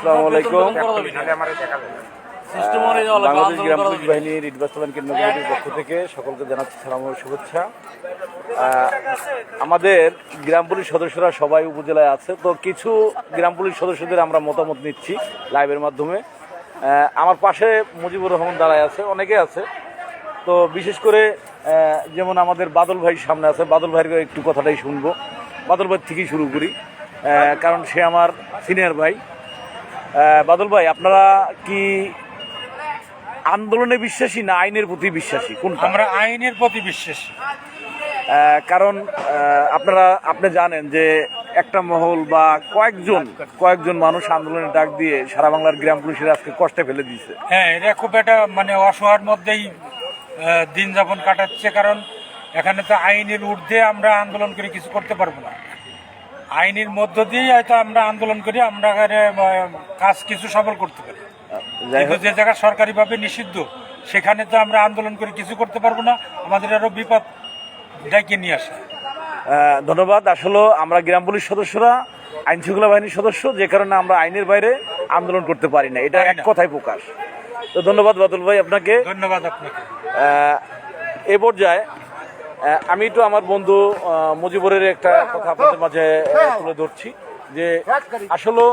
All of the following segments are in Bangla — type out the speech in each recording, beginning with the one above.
আসসালামু আলাইকুম। বাংলাদেশ গ্রাম পুলিশ বাহিনীর বাস্তবায়ন কেন্দ্র কমিটির পক্ষ থেকে সকলকে জানাচ্ছি সালাম ও শুভেচ্ছা। আমাদের গ্রাম পুলিশ সদস্যরা সবাই উপজেলায় আছে। তো কিছু গ্রাম পুলিশ সদস্যদের আমরা মতামত নিচ্ছি লাইভের মাধ্যমে। আমার পাশে মুজিবুর রহমান দাঁড়ায় আছে অনেকে আছে। তো বিশেষ করে যেমন আমাদের বাদল ভাই সামনে আছে। বাদল ভাইয়ের একটু কথাটাই শুনব। বাদল ভাই থেকেই শুরু করি। কারণ সে আমার সিনিয়র ভাই। বাদল ভাই আপনারা কি আন্দোলনে বিশ্বাসী না আইনের প্রতি বিশ্বাসী? কোনটা? আমরা আইনের প্রতি বিশ্বাসী। কারণ আপনারা আপনি জানেন যে একটা মহল বা কয়েকজন কয়েকজন মানুষ আন্দোলনের ডাক দিয়ে সারা বাংলার গ্রাম পুলিশের আজকে কষ্টে ফেলে দিয়েছে। হ্যাঁ এটা খুব একটা মানে অসহায়ের মধ্যেই দিন যাপন কাটাচ্ছে কারণ এখানে তো আইনের ঊর্ধ্বে আমরা আন্দোলন করে কিছু করতে পারব না। আইনের মধ্য দিয়ে হয়তো আমরা আন্দোলন করি আমরা কাজ কিছু সফল করতে পারি। কিন্তু যে জায়গা সরকারিভাবে নিষিদ্ধ সেখানে তো আমরা আন্দোলন করে কিছু করতে পারব না আমাদের আরও বিপদ ডেকে নিয়ে আসে। ধন্যবাদ। আসলে আমরা গ্রাম পুলিশ সদস্যরা আইন শৃঙ্খলা বাহিনীর সদস্য যে কারণে আমরা আইনের বাইরে আন্দোলন করতে পারি না। এটা এক কথায় প্রকাশ। তো ধন্যবাদ বাদল ভাই আপনাকে। ধন্যবাদ আপনাকে। এ পর্যায়ে আমি তো আমার বন্ধু মুজিবুরের একটা কথা আপনাদের মাঝে তুলে ধরছি যে আসলে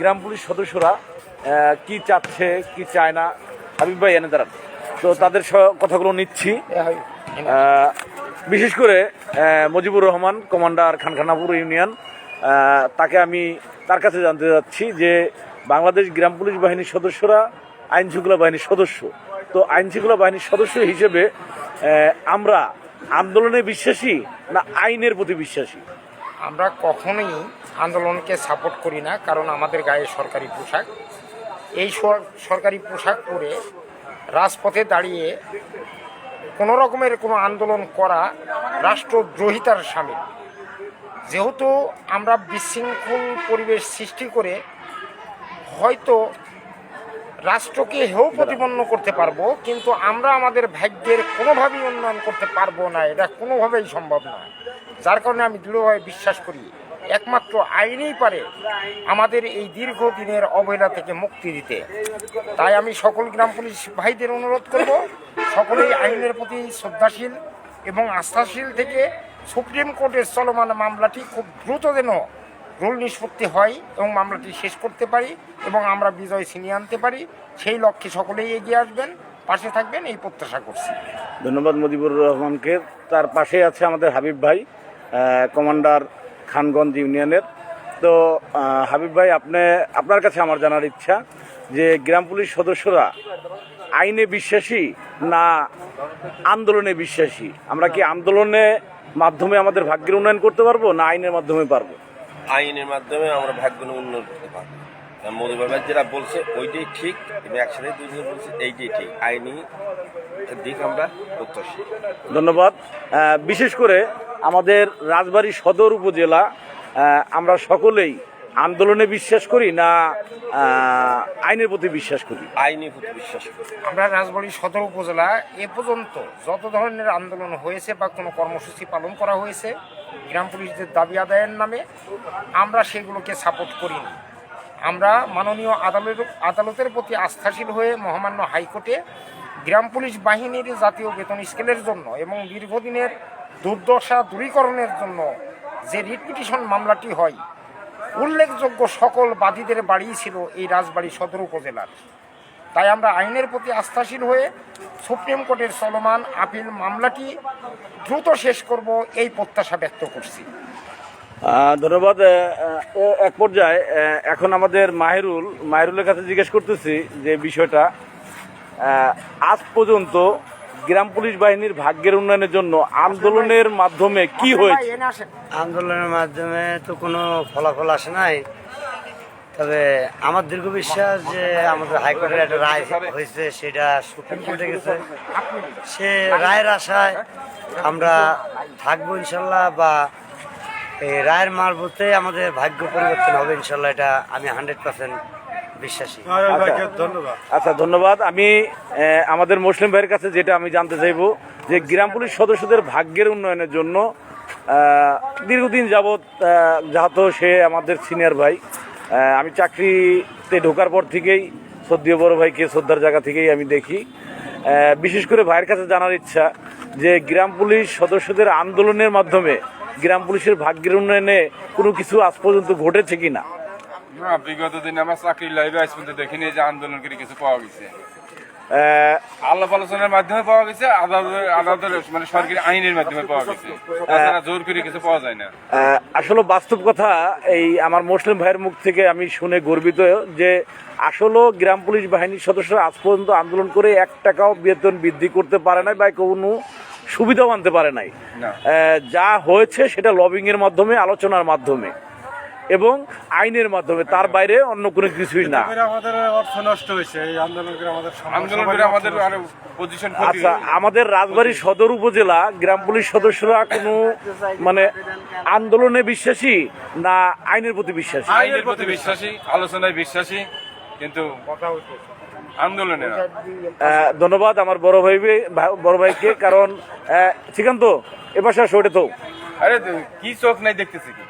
গ্রাম পুলিশ সদস্যরা কি চাচ্ছে, কি চায় না, হাবিব ভাই, এনে দাঁড়ান। তো তাদের কথাগুলো নিচ্ছি। বিশেষ করে মুজিবুর রহমান, কমান্ডার খানখানাপুর ইউনিয়ন তাকে আমি তার কাছে জানতে যাচ্ছি যে বাংলাদেশ গ্রাম পুলিশ বাহিনীর সদস্যরা আইন শৃঙ্খলা বাহিনীর সদস্য। তো আইন শৃঙ্খলা বাহিনীর সদস্য হিসেবে আমরা আন্দোলনে বিশ্বাসী না আইনের প্রতি বিশ্বাসী? আমরা কখনোই আন্দোলনকে সাপোর্ট করি না, কারণ আমাদের গায়ে সরকারি পোশাক। এই সরকারি পোশাক পরে রাজপথে দাঁড়িয়ে কোনো রকমের কোনো আন্দোলন করা রাষ্ট্রদ্রোহিতার সামিল। যেহেতু আমরা বিশৃঙ্খল পরিবেশ সৃষ্টি করে হয়তো রাষ্ট্রকে হেও প্রতিপন্ন করতে পারব, কিন্তু আমরা আমাদের ভাগ্যের কোনোভাবেই উন্নয়ন করতে পারব না, এটা কোনোভাবেই সম্ভব নয়। যার কারণে আমি দৃঢ়ভাবে বিশ্বাস করি, একমাত্র আইনেই পারে আমাদের এই দীর্ঘদিনের অবহেলা থেকে মুক্তি দিতে। তাই আমি সকল গ্রাম পুলিশ ভাইদের অনুরোধ করব, সকলেই আইনের প্রতি শ্রদ্ধাশীল এবং আস্থাশীল থেকে সুপ্রিম কোর্টের চলমান মামলাটি খুব দ্রুত যেন রুল নিষ্পত্তি হয় এবং মামলাটি শেষ করতে পারি এবং আমরা বিজয় ছিনিয়ে আনতে পারি, সেই লক্ষ্যে সকলেই এগিয়ে আসবেন। পাশে থাকবেন, এই প্রত্যাশা করছি। ধন্যবাদ মুজিবুর রহমানকে। তার পাশে আছে আমাদের হাবিব ভাই কমান্ডার খানগঞ্জ ইউনিয়নের। তো হাবিব ভাই, আপনি, আপনার কাছে আমার জানার ইচ্ছা যে গ্রাম পুলিশ সদস্যরা আইনে বিশ্বাসী না আন্দোলনে বিশ্বাসী? আমরা কি আন্দোলনে মাধ্যমে আমাদের ভাগ্যের উন্নয়ন করতে পারব না আইনের মাধ্যমে পারব? আইনের মাধ্যমে আমরা ভাগ্য উন্নত করতে পারব। মোদী বাবা যেটা বলছে, ওইটাই ঠিক, এবং একসাথে দুজন বলছে, এইটাই ঠিক। আইনি দিক আমরা প্রত্যাশী। ধন্যবাদ। বিশেষ করে আমাদের রাজবাড়ী সদর উপজেলা আমরা সকলেই আন্দোলনে বিশ্বাস করি না আইনের প্রতি বিশ্বাস করি? আইনের প্রতি বিশ্বাস করি। আমরা রাজবাড়ী সদর উপজেলা এ পর্যন্ত যত ধরনের আন্দোলন হয়েছে বা কোনো কর্মসূচি পালন করা হয়েছে গ্রাম পুলিশদের দাবি আদায়ের নামে আমরা সেগুলোকে সাপোর্ট করিনি। আমরা মাননীয় আদালত আদালতের প্রতি আস্থাশীল হয়ে মহামান্য হাইকোর্টে গ্রাম পুলিশ বাহিনীর জাতীয় বেতন স্কেলের জন্য এবং দীর্ঘদিনের দুর্দশা দূরীকরণের জন্য যে রিট পিটিশন মামলাটি হয় উল্লেখযোগ্য সকল বাদীদের ছিল এই রাজবাড়ী সদর উপজেলার। তাই আমরা আইনের প্রতি আস্থাশীল হয়ে সুপ্রিম কোর্টের চলমান আপিল মামলাটি দ্রুত শেষ করব এই প্রত্যাশা ব্যক্ত করছি। ধন্যবাদ। এক পর্যায়ে এখন আমাদের মাহেরুল, মাহেরুলের কাছে জিজ্ঞেস করতেছি যে বিষয়টা আজ পর্যন্ত গ্রাম পুলিশ বাহিনীর ভাগ্যের উন্নয়নের জন্য আন্দোলনের মাধ্যমে কি হয়েছে? আন্দোলনের মাধ্যমে তো কোনো ফলাফল আসে নাই। তবে আমার দীর্ঘ বিশ্বাস যে আমাদের হাইকোর্টের একটা রায় হয়েছে সেটা সুপ্রিম কোর্টে গেছে। সে রায়ের আশায় আমরা থাকব ইনশাল্লাহ বা এই রায়ের মারফতে আমাদের ভাগ্য পরিবর্তন হবে ইনশাল্লাহ এটা আমি হান্ড্রেড পার্সেন্ট বিশ্বাসী। ধন্যবাদ। আচ্ছা ধন্যবাদ। আমি আমাদের মুসলিম ভাইয়ের কাছে যেটা আমি জানতে চাইব যে গ্রাম পুলিশ সদস্যদের ভাগ্যের উন্নয়নের জন্য দীর্ঘদিন যাবৎ যেহেতু সে আমাদের সিনিয়র ভাই আমি চাকরিতে ঢোকার পর থেকেই শ্রদ্ধীয় বড় ভাইকে শ্রদ্ধার জায়গা থেকেই আমি দেখি। বিশেষ করে ভাইয়ের কাছে জানার ইচ্ছা যে গ্রাম পুলিশ সদস্যদের আন্দোলনের মাধ্যমে গ্রাম পুলিশের ভাগ্যের উন্নয়নে কোনো কিছু আজ পর্যন্ত ঘটেছে কি না বিগত দিনে আমার চাকরি লাইভে আজ পর্যন্ত দেখিনি যে আন্দোলন করে কিছু পাওয়া গেছে। আলাপ আলোচনার মাধ্যমে পাওয়া গেছে আদালতের মানে সরকারি আইনের মাধ্যমে পাওয়া গেছে। তাছাড়া জোর করে কিছু পাওয়া যায় না। আসলে বাস্তব কথা এই আমার মুসলিম ভাইয়ের মুখ থেকে আমি শুনে গর্বিত যে আসলে গ্রাম পুলিশ বাহিনীর সদস্যরা আজ পর্যন্ত আন্দোলন করে এক টাকাও বেতন বৃদ্ধি করতে পারে নাই বা কোনো সুবিধাও আনতে পারে নাই। যা হয়েছে সেটা লবিং এর মাধ্যমে আলোচনার মাধ্যমে। এবং আইনের মাধ্যমে তার বাইরে অন্য কোনো কিছুই না। আমাদের অর্থ নষ্ট হয়েছে এই আন্দোলন করে আমাদের সমাজ- আন্দোলন করে আমাদের আরও পজিশন ক্ষতি আচ্ছা আমাদের রাজবাড়ী সদর উপজেলা গ্রাম পুলিশ সদস্যরা কোনো মানে আন্দোলনে বিশ্বাসী না আইনের প্রতি বিশ্বাসী? আইনের প্রতি বিশ্বাসী আলোচনায় বিশ্বাসী কিন্তু আন্দোলনে ধন্যবাদ আমার বড় ভাই ভাই- বড় ভাইকে কারণ শ্রীকান্ত এ পাশে আসো, ওটা তো। আরে কি চোখ নাই দেখতেছি কি?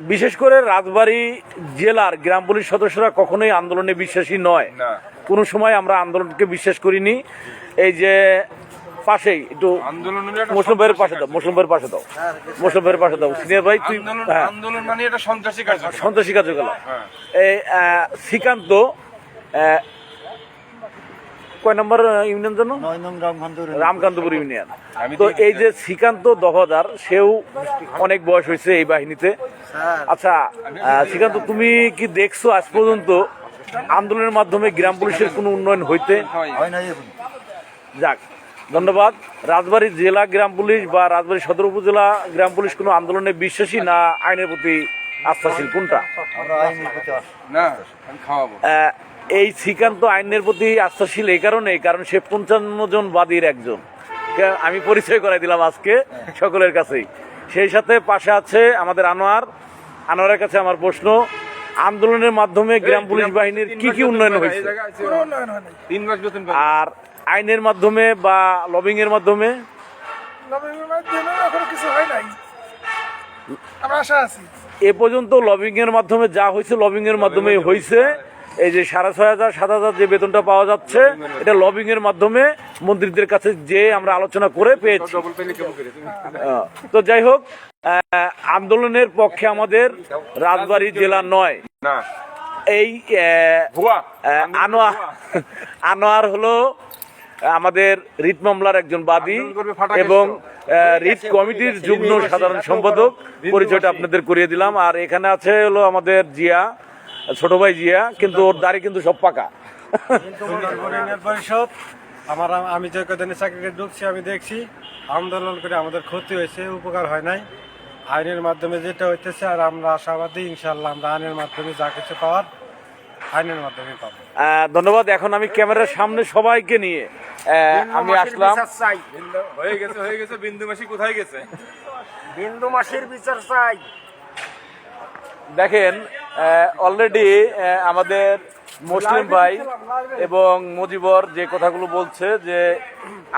বিশেষ করে রাজবাড়ী জেলার গ্রাম পুলিশ সদস্যরা কখনোই আন্দোলনে বিশ্বাসী নয়। না। কোনো সময় আমরা আন্দোলনকে বিশ্বাস করিনি। এই যে পাশেই একটু আন্দোলন মুসলিম ভাইয়ের পাশে দাও মুসলিম ভাইয়ের পাশে দাও। মুসলিম ভাইয়ের পাশে দাও। সিনিয়র ভাই তুই আন্দোলন হ্যাঁ। মানে এটা সন্ত্রাসী কার্যক্রম। সন্ত্রাসী কার্যকলাপ হ্যাঁ। এই শ্রীকান্ত কয় নম্বর ইউনিয়ন জন্য রামকান্তপুর ইউনিয়ন। তো এই যে শ্রীকান্ত দহদার সেও অনেক বয়স হয়েছে এই বাহিনীতে। আচ্ছা শ্রীকান্ত তুমি কি দেখছ আজ পর্যন্ত আন্দোলনের মাধ্যমে গ্রাম পুলিশের কোনো উন্নয়ন হইতে? যাক ধন্যবাদ। রাজবাড়ী জেলা গ্রাম পুলিশ বা রাজবাড়ী সদর উপজেলা গ্রাম পুলিশ কোনো আন্দোলনে বিশ্বাসী না আইনের প্রতি আস্থাশীল? কোনটা? না খাওয়াবো। এই শ্রীকান্ত আইনের প্রতি আস্থাশীল এই কারণে কারণ সে পঞ্চান্ন জন বাদীর একজন। আমি পরিচয় করাই দিলাম আজকে সকলের কাছেই। সেই সাথে পাশে আছে আমাদের আনোয়ার। আনোয়ারের কাছে আমার প্রশ্ন আন্দোলনের মাধ্যমে গ্রাম পুলিশ বাহিনীর কি কি উন্নয়ন হয়েছে। আর আইনের মাধ্যমে বা লবিং এর মাধ্যমে এ পর্যন্ত লবিং এর মাধ্যমে যা হয়েছে লবিং এর মাধ্যমে হয়েছে। এই যে সাড়ে ছয় হাজার সাত হাজার যে বেতনটা পাওয়া যাচ্ছে এটা লবিং এর মাধ্যমে মন্ত্রীদের কাছে যে আমরা আলোচনা করে পেয়েছি। তো যাই হোক আন্দোলনের পক্ষে আমাদের রাজবাড়ী জেলা নয়। এই আনোয়ার আনোয়ার হলো আমাদের রিট মামলার একজন বাদী এবং রিট কমিটির যুগ্ম সাধারণ সম্পাদক। পরিচয়টা আপনাদের করিয়ে দিলাম। আর এখানে আছে হলো আমাদের জিয়া। ছোট ভাই জিয়া কিন্তু ওর দাড়ি কিন্তু সব পাকা। পরিষদ আমার আমি যে কদিনে চাকরিতে ঢুকছি আমি দেখছি আন্দোলন করে আমাদের ক্ষতি হয়েছে উপকার হয় নাই। আইনের মাধ্যমে যেটা হইতেছে আর আমরা আশাবাদী ইনশাল্লাহ আমরা আইনের মাধ্যমে যা কিছু পাওয়ার আইনের মাধ্যমে পাবো। ধন্যবাদ। এখন আমি ক্যামেরার সামনে সবাইকে নিয়ে আমি আসলাম। চাই। হয়ে গেছে হয়ে গেছে বিন্দু মাসি কোথায় গেছে? বিন্দু মাসির বিচার চাই। দেখেন অলরেডি আমাদের মুসলিম ভাই এবং মুজিবর যে কথাগুলো বলছে যে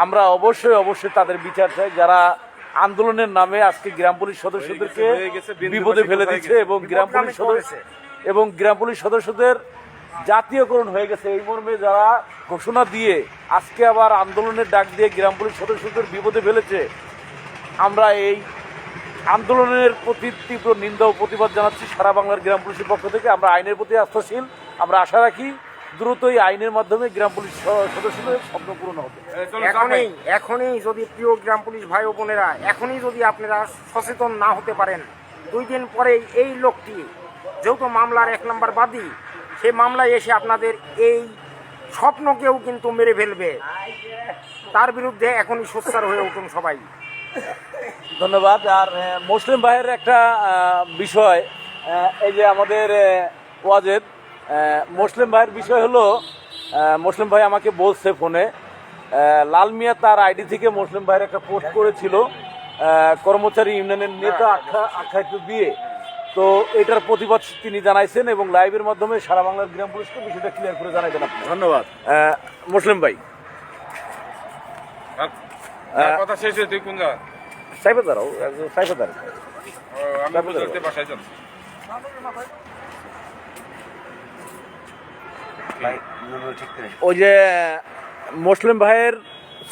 আমরা অবশ্যই অবশ্যই তাদের বিচার চাই। যারা আন্দোলনের নামে আজকে গ্রাম পুলিশ সদস্যদেরকে বিপদে ফেলে দিচ্ছে এবং গ্রাম পুলিশ সদস্য এবং গ্রাম পুলিশ সদস্যদের জাতীয়করণ হয়ে গেছে। এই মর্মে যারা ঘোষণা দিয়ে আজকে আবার আন্দোলনের ডাক দিয়ে গ্রাম পুলিশ সদস্যদের বিপদে ফেলেছে আমরা এই আন্দোলনের প্রতি তীব্র নিন্দা ও প্রতিবাদ জানাচ্ছি সারা বাংলার গ্রাম পুলিশের পক্ষ থেকে। আমরা আইনের প্রতি আস্থাশীল। আমরা আশা রাখি দ্রুতই আইনের মাধ্যমে গ্রাম পুলিশ সদস্যদের স্বপ্ন পূরণ হবে। এখনই এখনই যদি প্রিয় গ্রাম পুলিশ ভাই ও বোনেরা এখনই যদি আপনারা সচেতন না হতে পারেন দুই দিন পরে এই লোকটি যেহেতু মামলার এক নম্বর বাদী সে মামলায় এসে আপনাদের এই স্বপ্নকেও কিন্তু মেরে ফেলবে। তার বিরুদ্ধে এখনই সোচ্চার হয়ে উঠুন সবাই। ধন্যবাদ। আর মুসলিম ভাইয়ের একটা বিষয় এই যে আমাদের ওয়াজেদ মুসলিম ভাইয়ের বিষয় হলো মুসলিম ভাই আমাকে বলছে ফোনে লাল মিয়া তার আইডি থেকে মুসলিম ভাইয়ের একটা পোস্ট করেছিল কর্মচারী ইউনিয়নের নেতা আখ্যা আখ্যায়িত দিয়ে তো এটার প্রতিবাদ তিনি জানাইছেন এবং লাইভের মাধ্যমে সারা বাংলার গ্রাম পুলিশকে বিষয়টা ক্লিয়ার করে জানাইছেন আপনি। ধন্যবাদ। মুসলিম ভাই। কথা শেষ হয়ে তুই কোন যা সাইফে দাঁড়াও সাইফে দাঁড়াও। আমি বুঝতে বাসায় যাচ্ছি ওই যে মুসলিম ভাইয়ের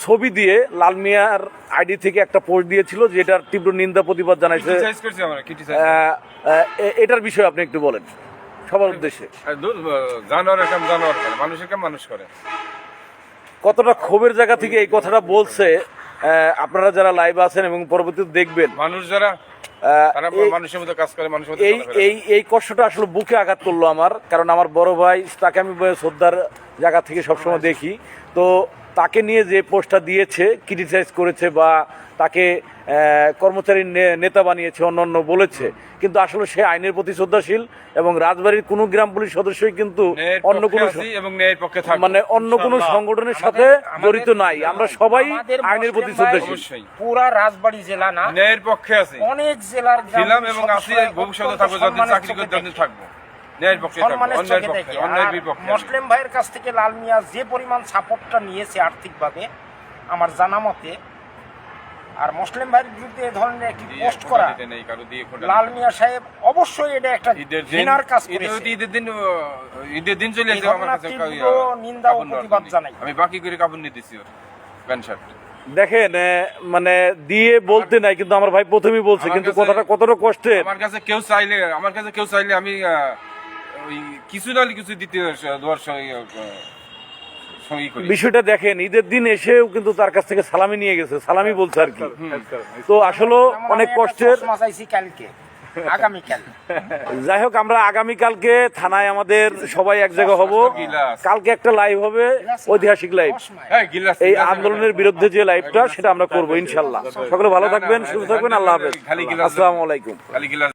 ছবি দিয়ে লাল মিয়ার আইডি থেকে একটা পোস্ট দিয়েছিল যেটার তীব্র নিন্দা প্রতিবাদ জানাইছে। এটার বিষয়ে আপনি একটু বলেন সবার উদ্দেশ্যে। কাম জানোয়ার করে মানুষের কাম মানুষ করে? কতটা ক্ষোভের জায়গা থেকে এই কথাটা বলছে আপনারা যারা লাইভ আছেন এবং পরবর্তীতে দেখবেন মানুষ যারা মানুষের মতো কাজ করে মানুষের এই এই এই কষ্টটা আসলে বুকে আঘাত করল আমার কারণ আমার বড় ভাই তাকে আমি শ্রদ্ধার জায়গা থেকে সবসময় দেখি। তো তাকে নিয়ে যে পোস্টটা দিয়েছে ক্রিটিসাইজ করেছে বা তাকে আহ, কর্মচারী নেতা বানিয়েছে অন্য অন্য বলেছে কিন্তু আসলে সে আইনের প্রতি শ্রদ্ধাশীল এবং রাজবাড়ির কোনো গ্রাম পুলিশ সদস্যই কিন্তু অন্য কোনো মানে অন্য কোনো সংগঠনের সাথে জড়িত নাই। আমরা সবাই আইনের প্রতি শ্রদ্ধাশীল। পুরা রাজবাড়ি জেলা না ন্যায়ের পক্ষে আছি। অনেক জেলার ছিলাম এবং আছি ভবিষ্যতে থাকব চাকরি করতে থাকব। মুসলিম ভাইয়ের কাছ থেকে লাল মিয়া যে পরিমাণ সাপোর্টটা নিয়েছে আর্থিকভাবে আমার জানা মতে আর মুসলিম ভাইয়ের বিরুদ্ধে এ ধরনের একটি পোস্ট করা লাল মিয়া সাহেব অবশ্যই এটা একটা ঈদের দিন ঘৃণার কাজ ঈদের- করেছে। ঈদের দিন ঈদের দিন চলে এই আসে আমার কাছে নিন্দা ও প্রতিবাদ জানাই। আমি বাকি করে কাপড় নিয়ে দিছি ওর প্যান্ট শার্ট। দেখেন মানে দিয়ে বলতে নাই কিন্তু আমার ভাই প্রথমেই বলছে কিন্তু কথাটা কতটা কষ্টের। আমার কাছে কেউ চাইলে আমার কাছে কেউ চাইলে আমি ওই কিছু না কিছু দিতে দেওয়ার সঙ্গে বিষয়টা দেখেন ঈদের দিন এসেও কিন্তু তার কাছ থেকে সালামি নিয়ে গেছে সালামি বলছে আর কি। তো আসলে অনেক কষ্টের চশমা কালকে আগামীকাল। যাই হোক আমরা আগামীকালকে থানায় আমাদের সবাই এক জায়গা হব। কালকে একটা লাইভ হবে ঐতিহাসিক লাইভ এই আন্দোলনের বিরুদ্ধে যে লাইভটা সেটা আমরা করব ইনশাল্লাহ। সকলে ভালো থাকবেন সুস্থ থাকবেন আল্লাহ হাফেজ। আসসালামু আলাইকুম। খালি গিলাস